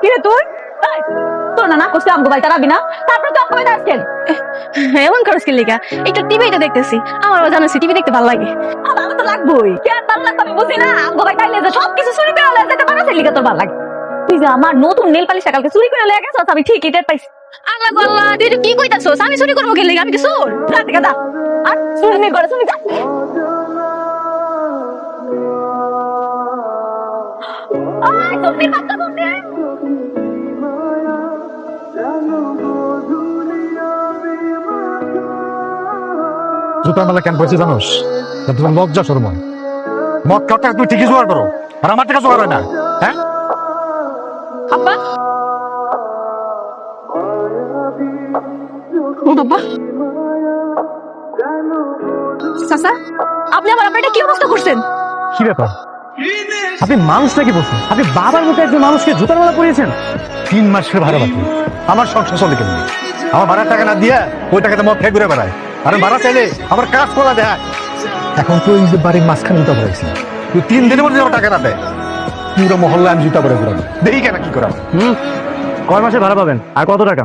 কিরে তুই? তোর না না আমগো বাড়িতে রাবি না? তারপর তো আমগো বাড়িতে আসছেন এমন খরচ কি লিগা। একটু টিভিতে দেখতেছি। আমার জানাচ্ছি টিভি দেখতে ভালো লাগে। ভালো তো লাগবোই। কে ভালো লাগবে আমি বুঝি না। আমগো বাড়িতে আইলে যে সব কিছু চুরি করে লয়ে যেতে পারো সেলিকা তোর ভালো লাগে। তুই যে আমার নতুন নেল পালিশটা কালকে চুরি করে লয়ে গেছস আমি ঠিকই টের পাইছি। আল্লাহ আল্লাহ তুই এটা কি কইতাছস? আমি চুরি করব কি লিগা? আমি কি চোর? যা থেকে আর চুরি করে চুরি তুমি তুমি জুতার মেলা কেন পয়সা জানোস? তোমার লজ্জা সরম মদ খাওয়ার টাকা তুমি ঠিকই জোগাড় করো আর আমার টাকা জোগাড় হয় না হ্যাঁ? আব্বা। ও বাবা। চাচা আপনি আমার আপনার কি অবস্থা করছেন? কি ব্যাপার? আপনি মানুষ নাকি বলছেন? আপনি বাবার মতো একজন মানুষকে জুতার মালা পরিয়েছেন? তিন মাসের ভাড়া বাকি আমার সংসার চলে কেমনি? আমার ভাড়ার টাকা না দিয়া ওই টাকাতে মদ খেয়ে ঘুরে বেড়ায়। আর ভাড়া চাইলে আমার কাজ করা দেয়। এখন তো এই যে বাড়ির মাঝখানে জুতা পড়াইছি তুই তিন দিনের মধ্যে আমার টাকা না দেয় পুরো মহল্লা আমি জুতা পরে ঘুরাবো। দেখি কেন কি করা হুম? কয় মাসে ভাড়া পাবেন? আর কত টাকা?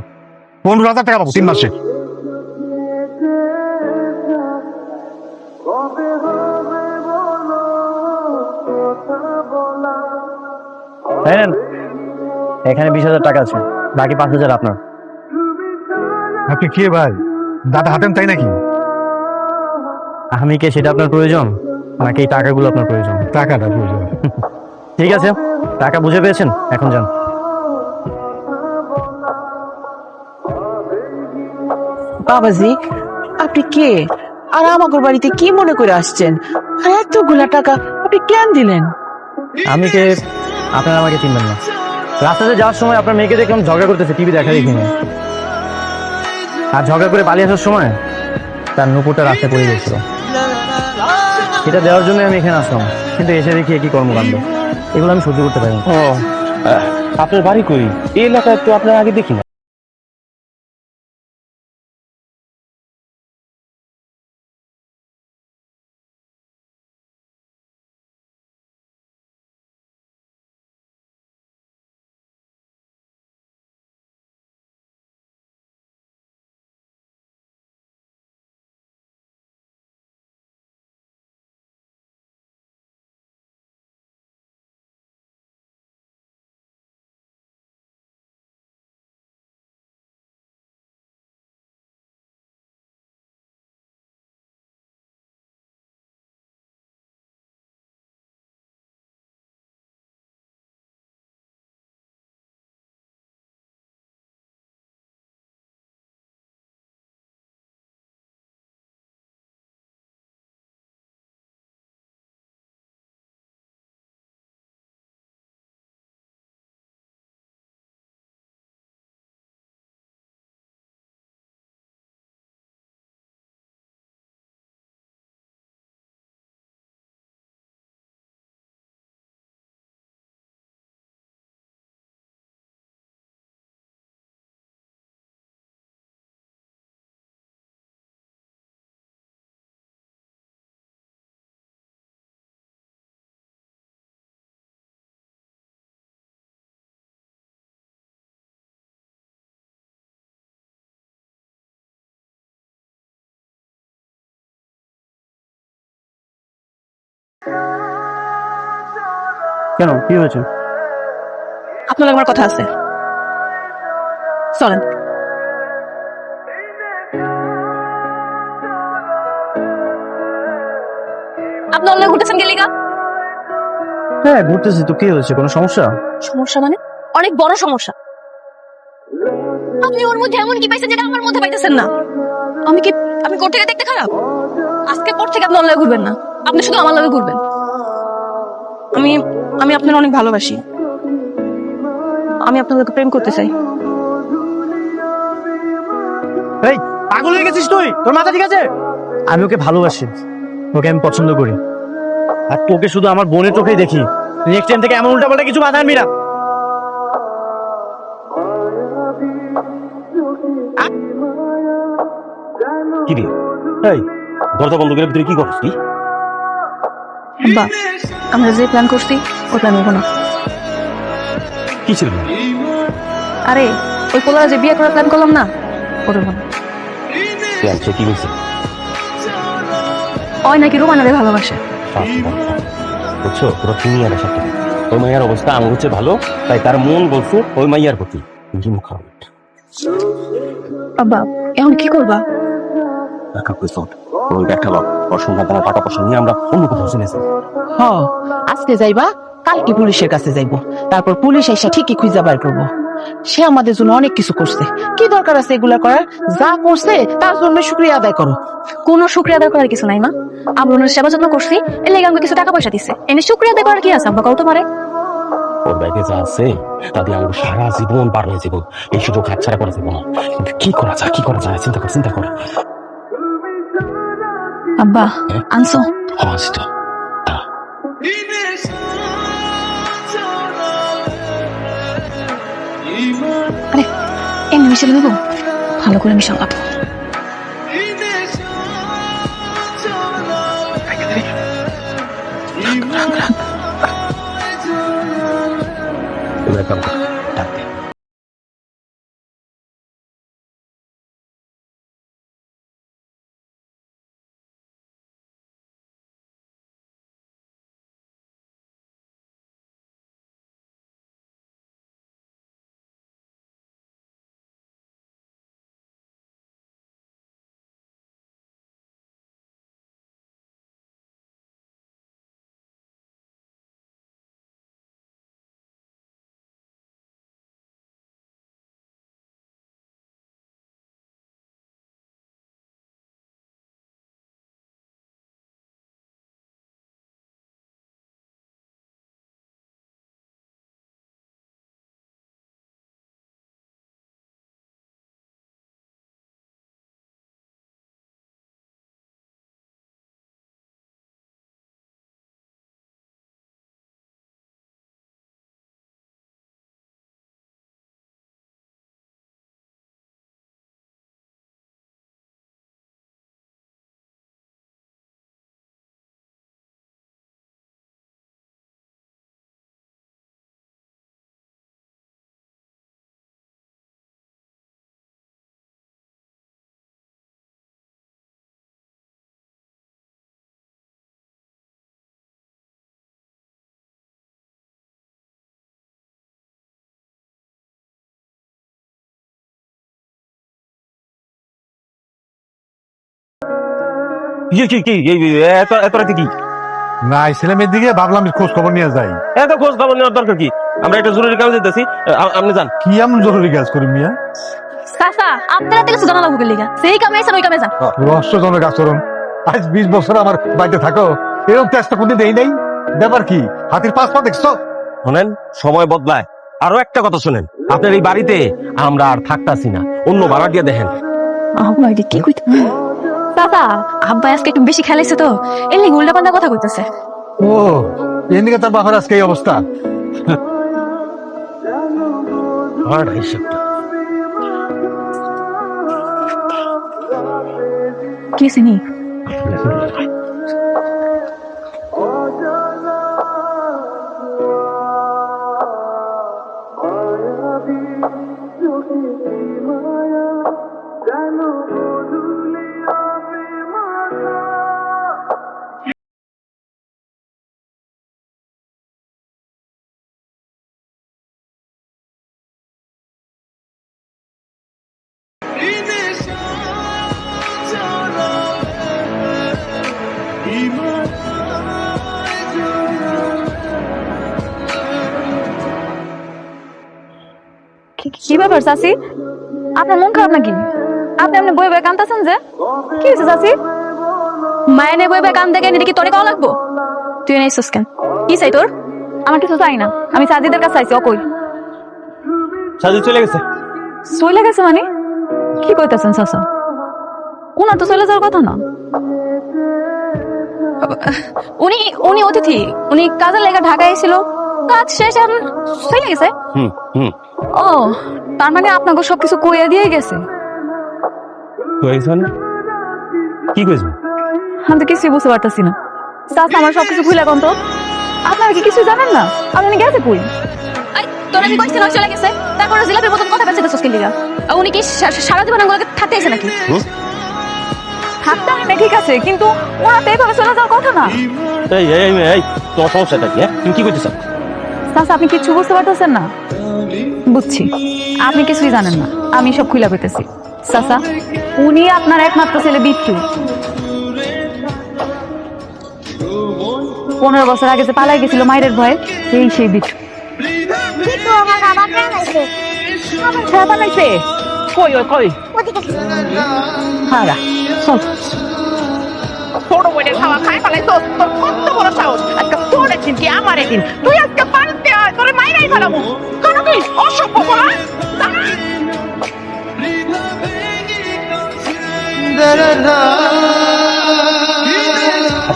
পনেরো হাজার টাকা পাবো তিন মাসে। নেন। এখানে বিশ হাজার টাকা আছে বাকি পাঁচ হাজার আপনার। আপনি কে ভাই? দাদা হাতেন তাই নাকি? আমি কে সেটা আপনার প্রয়োজন নাকি এই টাকাগুলো আপনার প্রয়োজন। টাকাটা বুঝলো ঠিক আছে টাকা বুঝে পেয়েছেন? এখন যান। বাবাজি আপনি কে? আর আমাগর বাড়িতে কি মনে করে আসছেন? আর এতগুলা টাকা আপনি কেন দিলেন? আমি কে? আপনারা আমাকে চিনবেন না। রাস্তাতে যাওয়ার সময় আপনার মেয়েকে দেখলাম ঝগড়া করতেছে টিভি দেখা দেখি না আর ঝগড়া করে পালিয়ে আসার সময় তার নুপুরটা রাস্তায় পড়ে গেছিল। এটা দেওয়ার জন্য আমি এখানে আসলাম। কিন্তু এসে দেখি একই কর্মকাণ্ড। এগুলো আমি সহ্য করতে পারি ও আপনার বাড়ি কই? এই এলাকায় তো আপনার আগে দেখি না। কেন? কি হয়েছে? আপনার আমার কথা আছে। চলেন। আপনি ঘুরতেছেন হ্যাঁ ঘুরতেছি তো। কি হয়েছে? কোনো সমস্যা? সমস্যা মানে? অনেক বড় সমস্যা। আপনি ওর মধ্যে এমন কি পাইছেন যেটা আমার মধ্যে পাইতেছেন না? আমি কি আমি কোর থেকে দেখতে খারাপ? আজকে পর থেকে আপনি অনলাইনে ঘুরবেন না। আপনি শুধু আমার লগে ঘুরবেন। আমি আমি আপনার অনেক ভালোবাসি। আমি আপনার লগে প্রেম করতে চাই। এই পাগল হয়ে গেছিস তুই? তোর মাথা ঠিক আছে? আমি ওকে ভালোবাসি। ওকে আমি পছন্দ করি। আর তোকে শুধু আমার বোনের চোখেই দেখি। নেক্সট টাইম থেকে এমন উল্টাপাল্টা কিছু বাধা আনবি না। কি রে? এই দরজা বন্ধ করে ভিতরে কি করছিস আব্বা আমরা যে প্ল্যান করছি ওই প্ল্যান হব না। কি ছিল? আরে ওই পোলারা যে বিয়ে করার প্ল্যান করলাম না ওটা না প্ল্যান সে কি হয়েছে ওই নাকি রোমানারে ভালোবাসে। বুঝছ পুরো তুমি আর সাথে ওই মাইয়ার অবস্থা আমার হচ্ছে ভালো তাই তার মন বলছে ওই মাইয়ার প্রতি। জিম খাওয়া আব্বা এখন কি করবা? বাপ সঙ্গে টাকা পয়সা নিয়ে আমরা অন্য কোথাও চলে যাই। হ আজকে যাইবা কালকে পুলিশের কাছে যাইবো। তারপর পুলিশ এসে ঠিকই খুঁজে বার করব। সে আমাদের জন্য অনেক কিছু করছে। কি দরকার আছে এগুলা করার? যা করছে তার জন্য শুক্রিয়া আদায় করো। কোনো শুক্রিয়া আদায় করার কিছু নাই মা। আমরা ওনার সেবা যত্ন করছি এর লেগে আমাকে কিছু টাকা পয়সা দিচ্ছে এনে শুক্রিয়া আদায় করার কি আছে আব্বা ওর ব্যাগে যা আছে তা দিয়ে আমাকে সারা জীবন পার হয়ে যাব। এই সুযোগ হাতছাড়া করা যাব না। কি করা যায় কি করা যায় চিন্তা কর চিন্তা কর। আব্বা আনছো? আরে এমনি মিশে দেবো ভালো করে মিশাও আপু তুমি কি কি কি? এত এত রাতে কি? না ছেলে দিকে ভাবলাম খোঁজ খবর নিয়ে যাই। এত খোঁজ খবর নেওয়ার দরকার কি? আমরা একটা জরুরি কাজে যেতেছি আপনি যান। কি এমন জরুরি কাজ করি মিয়া? চাচা আপনারা থেকে সুজানা লাগু লিগা। সেই কামে এসে ওই কামে যান। রহস্যজনক আচরণ। আজ বিশ বছর আমার বাড়িতে থাকো। এরকম চেষ্টা কোনদিন দেই নাই। ব্যাপার কি? হাতির পাঁচ পা দেখছ? শোনেন সময় বদলায়। আরও একটা কথা শুনেন। আপনার এই বাড়িতে আমরা আর থাকতাছি না। অন্য ভাড়া দিয়ে দেখেন। কি কইতে চাচা আব্বা আজকে একটু বেশি খেলাইছে তো। এর লেগে উল্টা কথা কইতেছে। ও এদিকে তার বাবার আজকে এই অবস্থা। আর হিসাবটা কি চিনি কি- ব্যাপার চাচি? আপনার মন খারাপ নাকি? আপনি আপনি বই বই কান্দাছেন যে? কি হয়েছে চাচি? মায়ের বই বই কান? দেখে এটা কি তোরে কওয়া লাগবো? তুই নেই কেন? কি চাই তোর? আমার কিছু চাই না। আমি সাজিদের কাছে চাইছি অকই। সাজু চলে গেছে। চলে গেছে মানে? কি কইতাছেন চাচা? উনার তো চলে যাওয়ার কথা না। উনি উনি অতিথি। উনি কাজের লেগে ঢাকায় এসেছিল কাজ শেষ এখন চলে গেছে? হুম হুম। ও তার মানে আপনাকে সবকিছু কইয়া দিয়ে গেছে? কয়েছেন কি কয়েছেন আমি তো কিছুই বুঝতে পারতেছি না। চাচা আমার সবকিছু খুলে কোন তো। আপনারা কি কিছু জানেন না? আপনি গেছে কই? আই তোর আমি কইছি না চলে গেছে? তারপর জিলাপির মতন কথা বেঁচে তো লিগা। আর উনি কি সারা জীবন আমাকে থাকতে এসে নাকি? থাকতে না ঠিক আছে কিন্তু ওরা তো এভাবে চলে যাওয়ার কথা না। এই এই এই, এই সমস্যাটা কি হ্যাঁ? তুমি কি চাচা আপনি কিছু বুঝতে পারতেছেন না। বুঝছি। আপনি কিছুই জানেন না। আমি সব খুলে পেতেছি চাচা উনি আপনার একমাত্র ছেলে বিট্টু। পনেরো বছর আগে যে পালাই গেছিল মায়ের ভয়ে সেই সেই বিট্টু। বানাইছে? হ্যাঁ কই ওই কই? হারা চল। ছোট খাওয়া খাই ফেলাই তো তোর কত বড় সাহস? আজকে তোর একদিন কি আমার একদিন তুই আজকে পারতে হয় তোর মাইরাই ফেলাবো। কেন তুই অসভ্য বলা?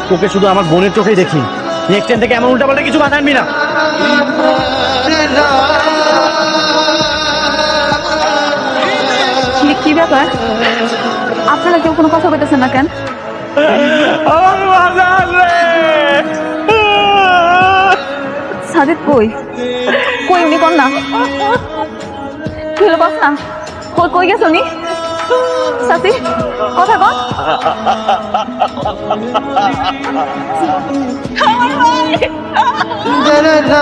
তোকে শুধু আমার বোনের চোখেই দেখি। নেক্সট টাইম থেকে এমন উল্টাপাল্টা কিছু বাধা আনবি না। কি কি ব্যাপার? আপনারা কেউ কোনো কথা বলতেছেন না কেন? সাদিক কই? কই উনি, কোন না? কি হলো বস না। কই কই গেছে উনি? সাথী, কথা কন। না